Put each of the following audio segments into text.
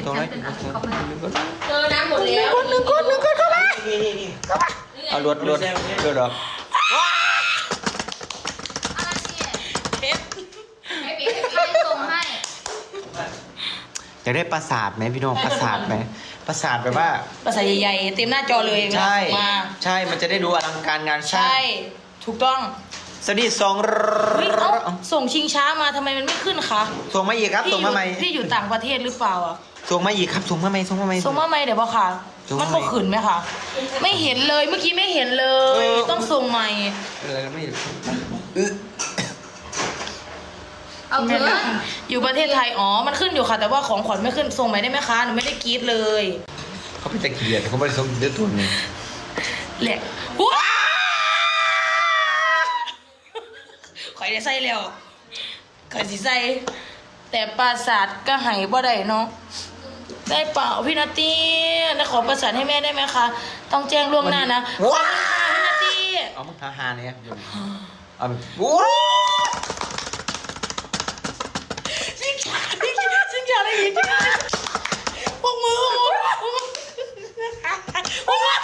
ดตรงไหนฉันเป็นอะไรตรงเข้าไหนมาหนึ่งคนเจอน้ำหมดแล้วหนึ่งคนหนึ่งคนเข้ามานี่นี่นี่เอารวดรวดรวดออกอะไรเนี่ยเพชรให้เบียร์ให้พี่ส่งให้อยากได้ประสาทไหมพี่น้องประสาทไหมประสาทแบบว่าภาษาใหญ่ๆเต็มหน้าจอเลยเวลาใช่ส่งมาใช่มันจะได้ดูอลังการงานสร้าใช่งถูกต้อง สวัสดีสองเฮ้ยเอ้าส่งชิงช้ามาทำไมมันไม่ขึ้นคะส่งมาอีกครับพี่ส่งมาใหม่อยู่พี่อยู่ต่างประเทศหรือเปล่าอะส่งมาอีกครับ ส่งมาใหม่ส่งมาใหม่ ส่งมาไหมเดี๋ยวบอกค่ะ ส่งมามันไหมบอกขึ้นไหมคะไม่เห็นเลยเมื่อกี้ไม่เห็นเลย เออ ต้องส่งใหม่อะไรกันไม่เออเอาเถอะอยู่ประเทศไทยอ๋อมันขึ้นอยู่ค่ะ แต่ว่าของขวัญไม่ขึ้นส่งใหม่ได้ไหมคะหนูไม่ได้กรีดเลยเขาเป็นตะเกียบเขาไม่ได้ส่งเดือดตัวหนึงแหลกว้าข่ อยได้ใส่แล้วข่อยสิใส่แต่ปราสาทก็ใหายบ่ได้เนาะได้เปล่าพี่นาตีนะขอประสานให้แม่ได้ไหมคะ ต้องแจ้งล่วงหน้านะขอบคุณค่ะพี่นาตีเอามาหาหาเนี่ยเอาไปโอ้ยสิงชาสิงชาสิงชาอะไรอีกพวกมือพวกมือพวกมือ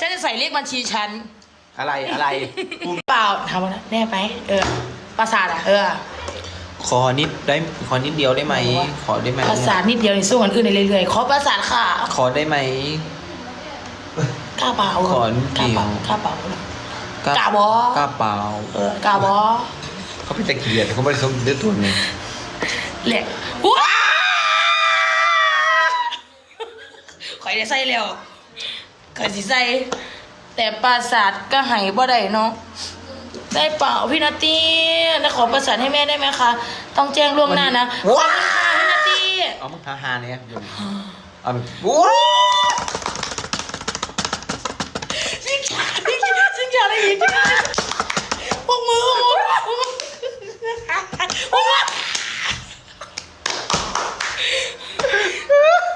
ฉันจะใส่เลขบัญชีฉัน อะไรอะไรเปล่าทำนะแน่ไหมเออประสาทอะเออขอนิดได้ขอนิดเดียวได้ไหม ขอได้ไหมประสาทนิดเดียวในสู้คนอื่นได้เรื่อยๆขอประสาทค่ะ ขอได้ไหมกล้าเปล่าขอนิดกล้าเดียวเปล่ากล้าเปล่ากล้ากล้าบอกล้าเปล่าเออกล้าบอเขาเป็นตะเกียบเขาไม่ได้ส่งเดือดตัวหนึงแหลกว้าข่อยได้ใส่แล้วข่อยสิใส่ แต่ปราสาทก็ใหายบ่ได้เนาะได้เปล่าพี่นาตีนะขอประสานให้แม่ได้ไหมคะ ต้องแจ้งล่วงหน้านะขอบคุณค่ะพี่นาตีเอามาหาหาเนี่ยเอาไปโอ้ยสิงชาสิงชาสิงชาอะไรอีกพวกมือพวกมือพวกมือ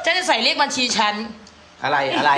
ฉันจะใส่เลขบัญชีฉันอะไรอะไร